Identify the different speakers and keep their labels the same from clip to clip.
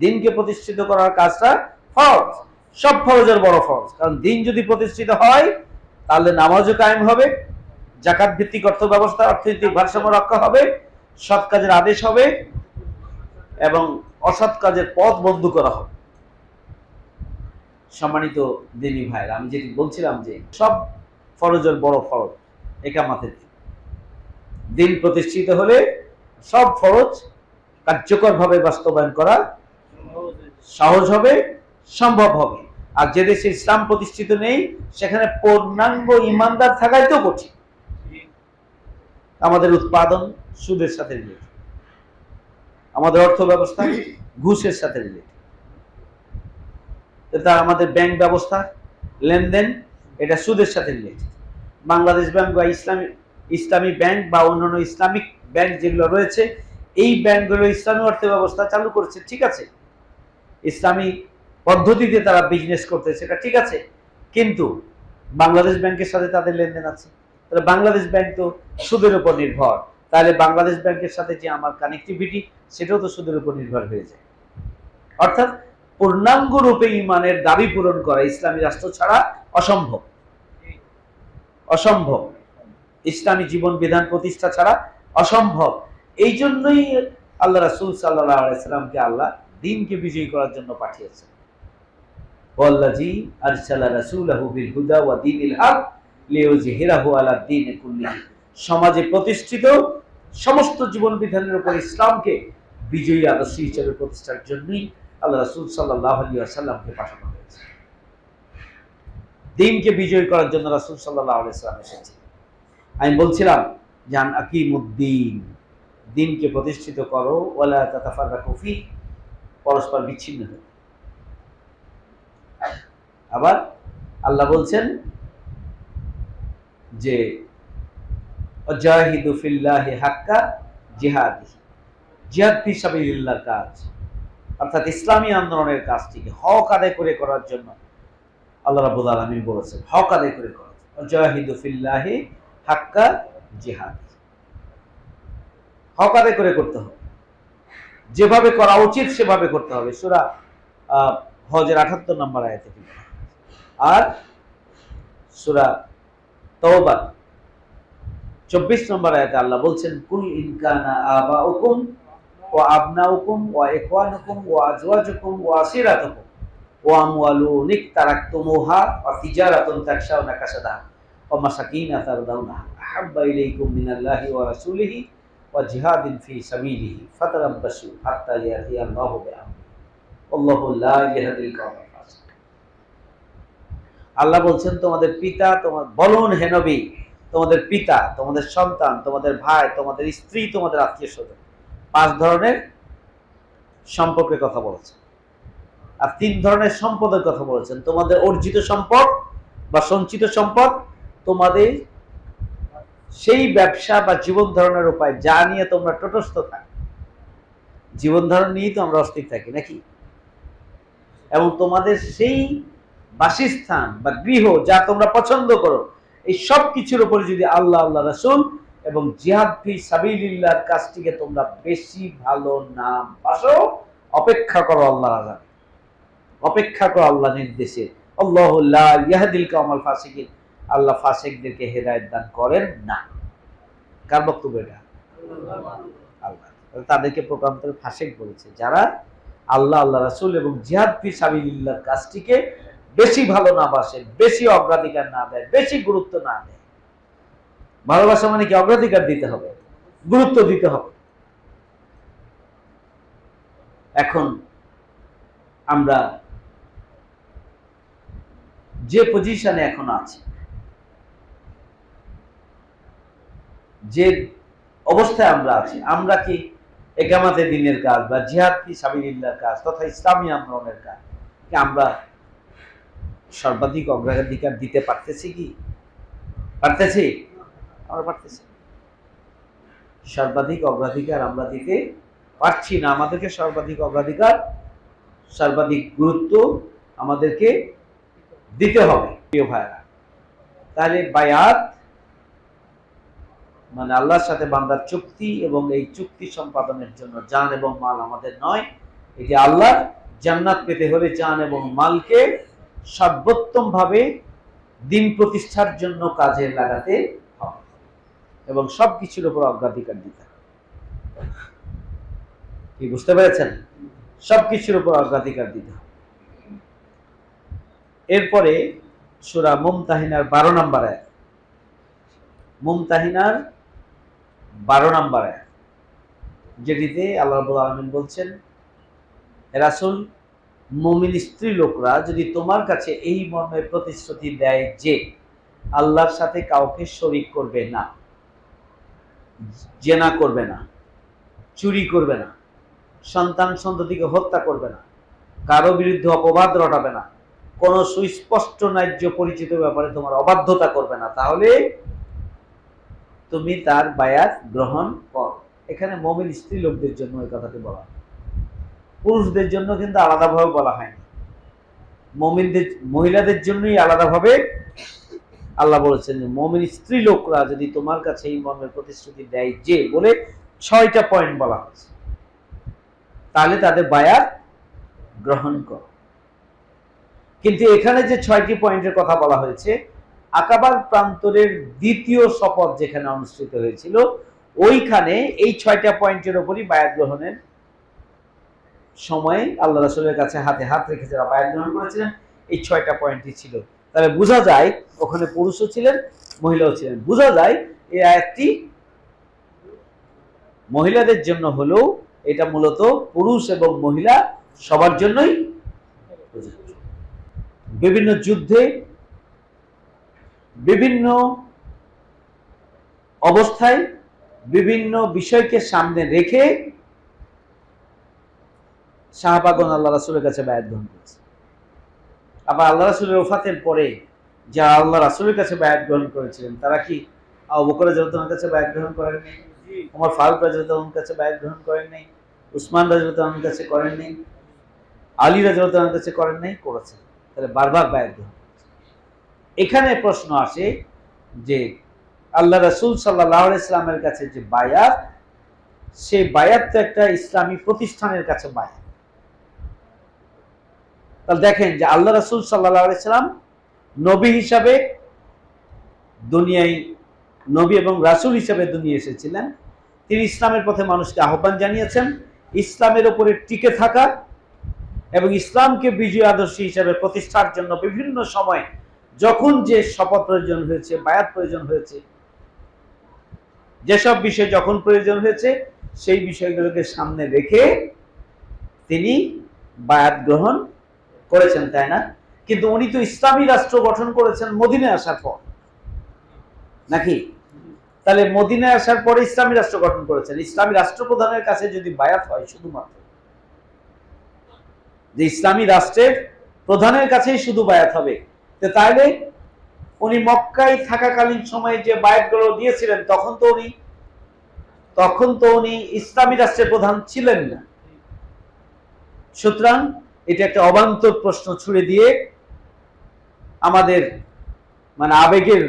Speaker 1: দিনকে প্রতিষ্ঠিত করার কাজটা ফরজ। সব ফরজের বড় ফরজ। কারণ দিন যদি প্রতিষ্ঠিত হয়, তাহলে নামাজও কায়েম হবে জাকাত ভিত্তিক অর্থ ব্যবস্থা অর্থনৈতিক ভারসাম্য রক্ষা হবে, সৎ কাজের আদেশ হবে, এবং অসৎ কাজের পথ বন্ধ করা হবে। সম্মানিত দিনী ভাইরা, আমি যেটি বলছিলাম যে সব ফরজের বড় ফরজ একামাতের দিন। দিন প্রতিষ্ঠিত হলে সব ফরজ কার্যকরভাবে বাস্তবায়ন করা সহজ হবে, সম্ভব হবে। আর যে দেশে ইসলাম প্রতিষ্ঠিত নেই, সেখানে পূর্ণাঙ্গ ইমানদার থাকাই তো কঠিন। আমাদের উৎপাদন সুদের সাথে রিলেটেড আমাদের অর্থ ব্যবস্থা ঘুষের সাথে রিলেটেড এটা আমাদের ব্যাংক ব্যবস্থা, লেনদেন, এটা সুদের সাথে রিলেটেড বাংলাদেশ ব্যাংক বা ইসলামী ইসলামী ব্যাংক বা অন্যান্য ইসলামিক ব্যাংক যেগুলো রয়েছে, এই ব্যাংকগুলো ইসলামী অর্থ ব্যবস্থা চালু করেছে, ঠিক আছে? ইসলামী পদ্ধতিতে তারা বিজনেস করতে সেটা ঠিক আছে। কিন্তু বাংলাদেশ ব্যাংকের সাথে তাদের লেনদেন আছে। তাহলে বাংলাদেশ ব্যাংক তো সুদের উপর নির্ভর। তাহলে বাংলাদেশ ব্যাংকের সাথে যে আমার কানেক্টিভিটি সেটাও তো সুদের উপর নির্ভর হয়ে যায়। অর্থাৎ পূর্ণাঙ্গ রূপে ইমানের দাবি পূরণ করা ইসলামী রাষ্ট্র ছাড়া অসম্ভব। অসম্ভব। ইসলামী জীবন বিধান প্রতিষ্ঠা ছাড়া অসম্ভব। এই জন্যই আল্লাহ রাসূল সাল্লাল্লাহু আলাইহি সাল্লামকে আল্লাহ দিনকে বিজয়ী করার জন্য পাঠিয়েছেন সমাজে প্রতিষ্ঠিত সমস্ত জীবন বিধানের উপর ইসলামকে বিজয়ী আদর্শ হিসেবে প্রতিষ্ঠার জন্যই আল্লাহ রাসূল সাল্লাল্লাহু পাঠানো হয়েছে। দিনকে বিজয়ী করার জন্য রাসূল সাল্লাল্লাহু আলাইহি এসেছেন। আমি বলছিলাম, জান আকিমুদ্দিন দিনকে প্রতিষ্ঠিত করো, ওয়ালা তাতাফাররাকু পরস্পর বিচ্ছিন্ন আবার আল্লাহ বলছেন যে হাক্কা জিহাদি জিহাদ ফি কাজ। অর্থাৎ ইসলামী আন্দোলনের কাজটিকে হক আদায় করে করার জন্য আল্লাহ রাব্বুল আলামিন বলেছেন, হক আদায় করে করা অজাহিদু হাক্কা জিহাদ হক আদায় করে করতে হবে। যেভাবে করা উচিত, সেভাবে করতে হবে। সুরা হজের আঠাত্তর নম্বর আয়াতে আর সুরা তওবার চব্বিশ নম্বর আয়াতে আল্লাহ বলছেন, কুল ইনকানা আবা হুকুম ও আবনা হুকুম ও এখওয়ান হুকুম ও আজওয়াজুকুম ও আসিরাতুকুম ও আমওয়ালুন ইকতারাকতুমুহা ওয়া তিজারাতুন তাকশাউনা কাসাদাহা ওয়া মাসাকিন তারদাউনাহা। আহাব্বা ইলাইকুম মিনাল্লাহি ওয়া রাসূলিহি জিহাদিন ফি সাবিলিহি ফাতারাব্বাসু হাত্তা ইয়াতি আল্লাহু বিআমরি আল্লাহু লা ইয়াহদিল আল্লাহ বলছেন, তোমাদের পিতা, তোমার বলুন হে নবী, তোমাদের পিতা, তোমাদের সন্তান, তোমাদের ভাই, তোমাদের স্ত্রী, তোমাদের আত্মীয় স্বজন। পাঁচ ধরনের সম্পর্কের কথা বলেছেন। আর তিন ধরনের সম্পদের কথা বলেছেন। তোমাদের অর্জিত সম্পদ বা সঞ্চিত সম্পদ, তোমাদের সেই ব্যবসা বা জীবন ধারণের উপায় যা নিয়ে তোমরা তটস্থ থাক। জীবন ধারণ নিয়েই তো আমরা অস্থির থাকি, নাকি? এবং তোমাদের সেই বাসস্থান বা গৃহ যা তোমরা পছন্দ করো, এই সব কিছুর উপরে যদি আল্লাহ আল্লাহ রাসূল এবং জিহাদ ফি সাবিলিল্লাহর কাজটিকে তোমরা বেশি ভালো নাম পাশো অপেক্ষা করো আল্লাহ রাজা অপেক্ষা করো আল্লাহ নির্দেশে। আল্লাহ ইয়াহদিল কামাল ফাসিকিন। আল্লাহ ফাসিকদেরকে হেদায়েত দান করেন না। কার বক্তব্য এটা? আল্লাহ। তাদেরকে প্রকান্তরে ফাসেক বলেছে, যারা আল্লাহ আল্লাহ রাসূল এবং জিহাদ ফি সাবিলিল্লাহর কাজটিকে বেশি ভালো না বাসে, বেশি অগ্রাধিকার না দেয়, বেশি গুরুত্ব না দেয়। ভালোবাসা মানে কি? অগ্রাধিকার দিতে হবে, গুরুত্ব দিতে হবে। এখন আমরা যে পজিশনে এখন আছি যে অবস্থায় আমরা আছি, আমরা কি একামাতে দিনের কাজ বা জিহাদ কি সাবিলিল্লাহর কাজ তথা ইসলামী আন্দোলনের কাজ? কি আমরা সর্বাধিক অগ্রাধিকার দিতে পারতেছি কি? পারতেছি? আমরা পারতেছি। সর্বাধিক অগ্রাধিকার আমরা দিতে পারছি না। আমাদেরকে সর্বাধিক অগ্রাধিকার, সর্বাধিক গুরুত্ব আমাদেরকে দিতে হবে, প্রিয় ভাইরা তাহলে বায়াত মানে আল্লাহর সাথে বান্দার চুক্তি এবং এই চুক্তি সম্পাদনের জন্য জান এবং মাল আমাদের নয়। এটি আল্লাহ জান্নাত পেতে হলে জান এবং মালকে সর্বোত্তম ভাবে দিন প্রতিষ্ঠার জন্য কাজে লাগাতে হবে এবং সবকিছুর উপর অগ্রাধিকার দিতে হবে। কি, বুঝতে পেরেছেন? সবকিছুর উপর অগ্রাধিকার দিতে হবে। এরপরে সুরা মুমতাহিনার বারো নম্বর আয়াত। মুমতাহিনার বারো নম্বর যেটিতে আল্লাহ রাব্বুল আলামিন বলছেন রাসূল, মুমিন স্ত্রী লোকরা যদি তোমার কাছে এই মর্মে প্রতিশ্রুতি দেয় যে আল্লাহর সাথে কাউকে শরিক করবে না, জেনা করবে না, চুরি করবে না, সন্তান সন্ততিকে হত্যা করবে না, কারও বিরুদ্ধে অপবাদ রটাবে না, কোনো সুস্পষ্ট ন্যায্য পরিচিত ব্যাপারে তোমার অবাধ্যতা করবে না, তাহলে তুমি তার বায়াত গ্রহণ কর। এখানে মমিন স্ত্রী লোকদের জন্য এই কথাটি বলা হয়। পুরুষদের জন্য কিন্তু আলাদাভাবে বলা হয়নি মমিনদের, মহিলাদের জন্যই আলাদাভাবে আল্লাহ বলেছেন মমিন স্ত্রী লোকরা যদি তোমার কাছে এই মর্মের প্রতিশ্রুতি দেয় যে বলে ছয়টা পয়েন্ট বলা হয়েছে, তাহলে তাদের বায়াত গ্রহণ কর। কিন্তু এখানে যে ছয়টি পয়েন্টের কথা বলা হয়েছে আকাবার প্রান্তরের দ্বিতীয় শপথ যেখানে অনুষ্ঠিত হয়েছিল, ওইখানে এই ছয়টা পয়েন্টের ওপরই বায়াত গ্রহণের সময় আল্লাহ রাসূলের কাছে হাতে হাত রেখে যারা বায়াত গ্রহণ করেছিলেন, এই ছয়টা পয়েন্টই ছিল। তাহলে বোঝা যায়, ওখানে পুরুষও ছিলেন, মহিলাও ছিলেন। বোঝা যায় এই আয়াতটি মহিলাদের জন্য হলেও এটা মূলত পুরুষ এবং মহিলা সবার জন্যই বিভিন্ন যুদ্ধে বিভিন্ন অবস্থায় বিভিন্ন বিষয়কে সামনে রেখে শাহবাগন আল্লাহ রাসুলের কাছে বায়াত গ্রহণ করেছে। আবার আল্লাহ রাসুলের ওফাতের পরে যারা আল্লাহ রাসুলের কাছে বায়াত গ্রহণ করেছিলেন, তারা কি আবু বকর কাছে বায়াত গ্রহণ করেননি ওমর ফারুক রাজুল্লাহর কাছে বায়াত গ্রহণ করেননি উসমান রাজুল্লাহর কাছে করেননি আলী রাজুল্লাহর কাছে করেন নাই? করেছেন। তাহলে বারবার বায়াত গ্রহণ। এখানে প্রশ্ন আসে যে আল্লাহ রাসূল সাল্লাহ কাছে যে বায়াত, সেই বায়াত তো একটা ইসলামী প্রতিষ্ঠানের কাছে বায়াত। তাহলে দেখেন যে আল্লাহ রাসূল সাল্লাহ ইসলাম নবী হিসাবে দুনিয়ায়, নবী এবং রাসূল হিসাবে দুনিয়া এসেছিলেন। তিনি ইসলামের পথে মানুষকে আহ্বান জানিয়েছেন, ইসলামের ওপরে টিকে থাকা এবং ইসলামকে বিজয় আদর্শ হিসাবে প্রতিষ্ঠার জন্য বিভিন্ন সময় যখন যে শপথ প্রয়োজন হয়েছে, বায়াত প্রয়োজন হয়েছে, যেসব বিষয় যখন প্রয়োজন হয়েছে, সেই বিষয়গুলোকে সামনে রেখে তিনি বায়াত গ্রহণ করেছেন, তাই না? কিন্তু উনি তো ইসলামী রাষ্ট্র গঠন করেছেন মদিনায় আসার পর। নাকি? তাহলে মদিনায় আসার পরে ইসলামী রাষ্ট্র গঠন করেছেন। ইসলামী রাষ্ট্রপ্রধানের কাছে যদি বায়াত হয় শুধুমাত্র, যে ইসলামী রাষ্ট্রের প্রধানের কাছেই শুধু বায়াত হবে। তাইলে উনি মক্কায় থাকাকালীন সময়ে যে বায়াতগুলো দিয়েছিলেন, তখন তো উনি, তখন তো উনি ইসলামী রাষ্ট্রের প্রধান ছিলেন না। সুতরাং এটা একটা অবান্তর প্রশ্ন ছুড়ে দিয়ে আমাদের মানে আবেগের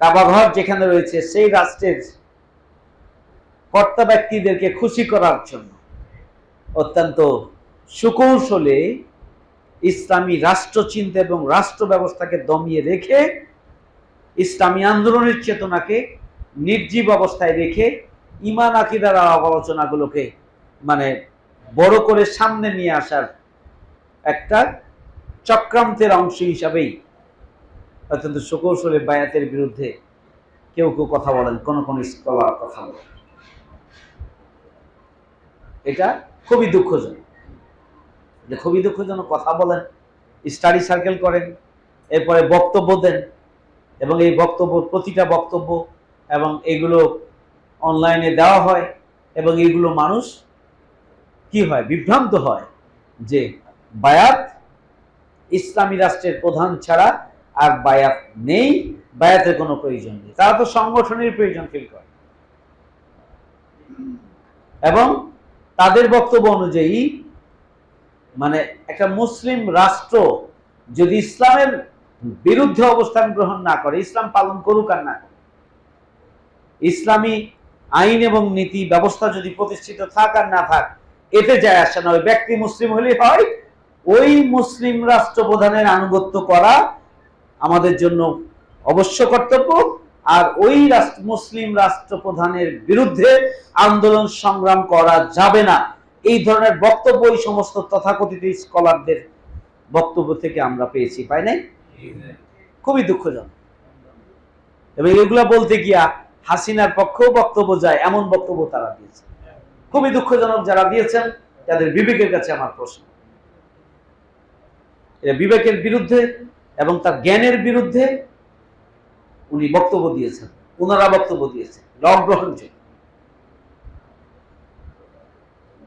Speaker 1: কাবাঘর যেখানে রয়েছে, সেই রাষ্ট্রের কর্তা ব্যক্তিদেরকে খুশি করার জন্য অত্যন্ত সুকৌশলে ইসলামী রাষ্ট্রচিন্তা এবং রাষ্ট্র ব্যবস্থাকে দমিয়ে রেখে, ইসলামী আন্দোলনের চেতনাকে নির্জীব অবস্থায় রেখে ইমান আকিদার আলোচনাগুলোকে মানে বড় করে সামনে নিয়ে আসার একটা চক্রান্তের অংশ হিসাবেই অত্যন্ত সুকৌশলে বায়াতের বিরুদ্ধে কেউ কেউ কথা বলেন, কোন কোন স্কলার কথা বলেন। এটা খুবই দুঃখজনক। যে খুবই দুঃখজনক কথা বলেন স্টাডি সার্কেল করেন, এরপরে বক্তব্য দেন এবং এই বক্তব্য, প্রতিটা বক্তব্য এবং এগুলো অনলাইনে দেওয়া হয় এবং এগুলো মানুষ কি হয়, বিভ্রান্ত হয় যে বায়াত ইসলামী রাষ্ট্রের প্রধান ছাড়া আর বায়াত নেই, বায়াতের কোনো প্রয়োজন নেই। তারা তো সংগঠনের প্রয়োজন ফিল করে। এবং তাদের বক্তব্য অনুযায়ী মানে একটা মুসলিম রাষ্ট্র যদি ইসলামের বিরুদ্ধে অবস্থান গ্রহণ না করে, ইসলাম পালন করুক আর না করে ইসলামী আইন এবং নীতি ব্যবস্থা যদি প্রতিষ্ঠিত থাক আর না থাক, এতে যায় আসে না। ওই ব্যক্তি মুসলিম হলে হয়। ওই মুসলিম রাষ্ট্রপ্রধানের আনুগত্য করা আমাদের জন্য অবশ্য কর্তব্য। আর ওই রাষ্ট্র, মুসলিম রাষ্ট্রপ্রধানের বিরুদ্ধে আন্দোলন সংগ্রাম করা যাবে না। এই ধরনের বক্তব্য ওই সমস্ত তথাকথিত স্কলারদের বক্তব্য থেকে আমরা পেয়েছি, পাই নাই? খুবই দুঃখজনক। এবং এগুলা বলতে গিয়া হাসিনার পক্ষেও বক্তব্য যায়, এমন বক্তব্য তারা দিয়েছে। খুবই দুঃখজনক যারা দিয়েছেন, তাদের বিবেকের কাছে আমার প্রশ্ন। বিবেকের বিরুদ্ধে এবং তার জ্ঞানের বিরুদ্ধে উনি বক্তব্য দিয়েছেন ওনারা বক্তব্য দিয়েছেন লগ্রহণযোগ্য